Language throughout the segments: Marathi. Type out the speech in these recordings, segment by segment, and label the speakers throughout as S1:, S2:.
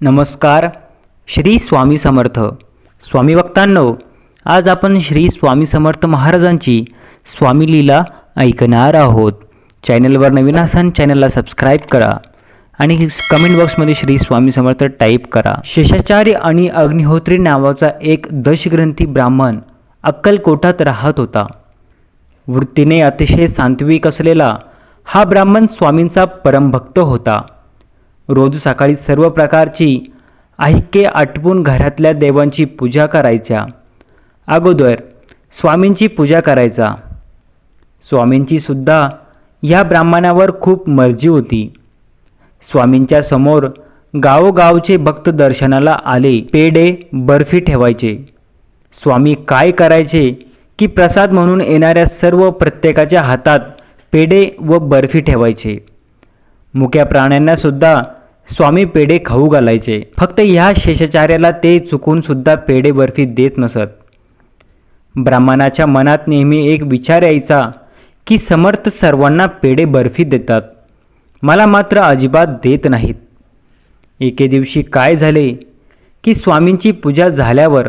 S1: नमस्कार श्री स्वामी समर्थ. स्वामी भक्तांनो आज आपण श्री स्वामी समर्थ महाराजांची स्वामी लीला ऐकणार आहोत. चॅनलवर नवीन असाल चॅनलला सबस्क्राईब करा आणि कमेंट बॉक्समध्ये श्री स्वामी समर्थ टाईप करा. शेषाचार्य आणि अग्निहोत्री नावाचा एक दशग्रंथी ब्राह्मण अक्कलकोटात राहत होता. वृत्तीने अतिशय सांत्विक असलेला हा ब्राह्मण स्वामींचा परमभक्त होता. रोज सकाळी सर्व प्रकारची ऐक्य आटपून घरातल्या देवांची पूजा करायच्या. अगोदर स्वामींची पूजा करायचा. स्वामींची सुद्धा ब्राह्मणावर खूप मर्जी होती. स्वामींच्या समोर गावोगावचे भक्त दर्शनाला आले पेढे बर्फी ठेवायचे. स्वामी काय करायचे की प्रसाद म्हणून येणाऱ्या सर्व प्रत्येकाच्या हातात पेढे व बर्फी ठेवायचे. मुक्या प्राण्यांनासुद्धा स्वामी पेढे खाऊ घालायचे. फक्त ह्या शेषाचार्याला ते चुकून सुद्धा पेढे बर्फी देत नसत. ब्राह्मणाच्या मनात नेहमी एक विचार यायचा की समर्थ सर्वांना पेढे बर्फी देतात. मला मात्र अजिबात देत नाहीत. एके दिवशी काय झाले की स्वामींची पूजा झाल्यावर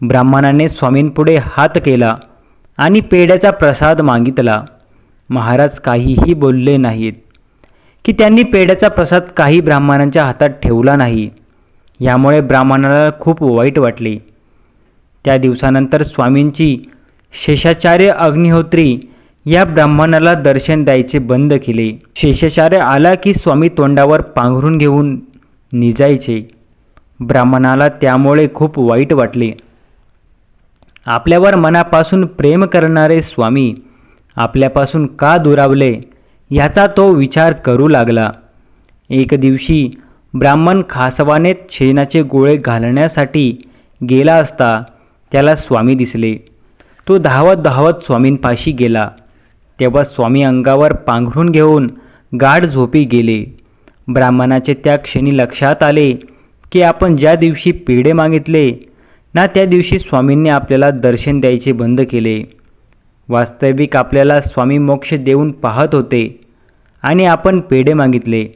S1: ब्राह्मणाने स्वामींपुढे हात केला आणि पेढ्याचा प्रसाद मागितला. महाराज काहीही बोलले नाहीत. की त्यांनी पेढ्याचा प्रसाद काही ब्राह्मणांच्या हातात ठेवला नाही. यामुळे ब्राह्मणाला खूप वाईट वाटले. त्या दिवसानंतर स्वामींची शेषाचार्य अग्निहोत्री या ब्राह्मणाला दर्शन द्यायचे बंद केले. शेषाचार्य आला की स्वामी तोंडावर पांघरून घेऊन निजायचे. ब्राह्मणाला त्यामुळे खूप वाईट वाटले. आपल्यावर मनापासून प्रेम करणारे स्वामी आपल्यापासून का दुरावले? याचा तो विचार करू लागला. एक दिवशी ब्राह्मण खासवाने शेणाचे गोळे घालण्यासाठी गेला असता त्याला स्वामी दिसले. तो धावत धावत स्वामींपाशी गेला. तेव्हा स्वामी अंगावर पांघरून घेऊन गाढ झोपी गेले. ब्राह्मणाचे त्या क्षणी लक्षात आले की आपण ज्या दिवशी पेढे मागितले ना त्या दिवशी स्वामींनी आपल्याला दर्शन द्यायचे बंद केले. वास्तविक आपल्याला स्वामी मोक्ष देऊन पाहत होते. आणि आपण पेढे मागितले.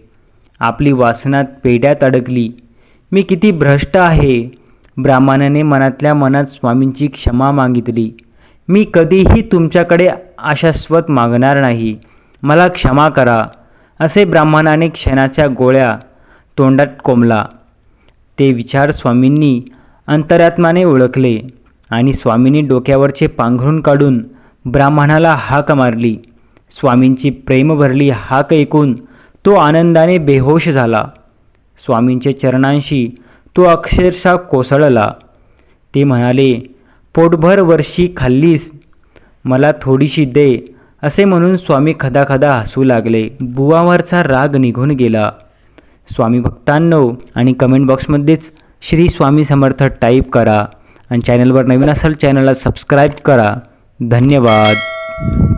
S1: आपली वासनात पेढ्यात अडकली. मी किती भ्रष्ट आहे? ब्राह्मणाने मनातल्या मनात स्वामींची क्षमा मागितली. मी कधीही तुमच्याकडे आशास्वत मागणार नाही. मला क्षमा करा. असे ब्राह्मणाने क्षणाच्या गोळ्या तोंडात कोंबला. ते विचार स्वामींनी अंतरात्माने ओळखले आणि स्वामींनी डोक्यावरचे पांघरून काढून ब्राह्मणाला हाक मारली. स्वामींची प्रेम भरली हाक ऐकून तो आनंदाने बेहोश झाला. स्वामींच्या चरणांशी तो अक्षरशः कोसळला. ते म्हणाले पोटभर वर्षी खाल्लीस. मला थोडीशी दे असे म्हणून स्वामी खदाखदा हसू लागले. बुवावरचा राग निघून गेला. स्वामी भक्तांनो आणि कमेंट बॉक्समध्येच श्री स्वामी समर्थ टाईप करा आणि चॅनलवर नवीन असाल चॅनलला सबस्क्राईब करा. धन्यवाद.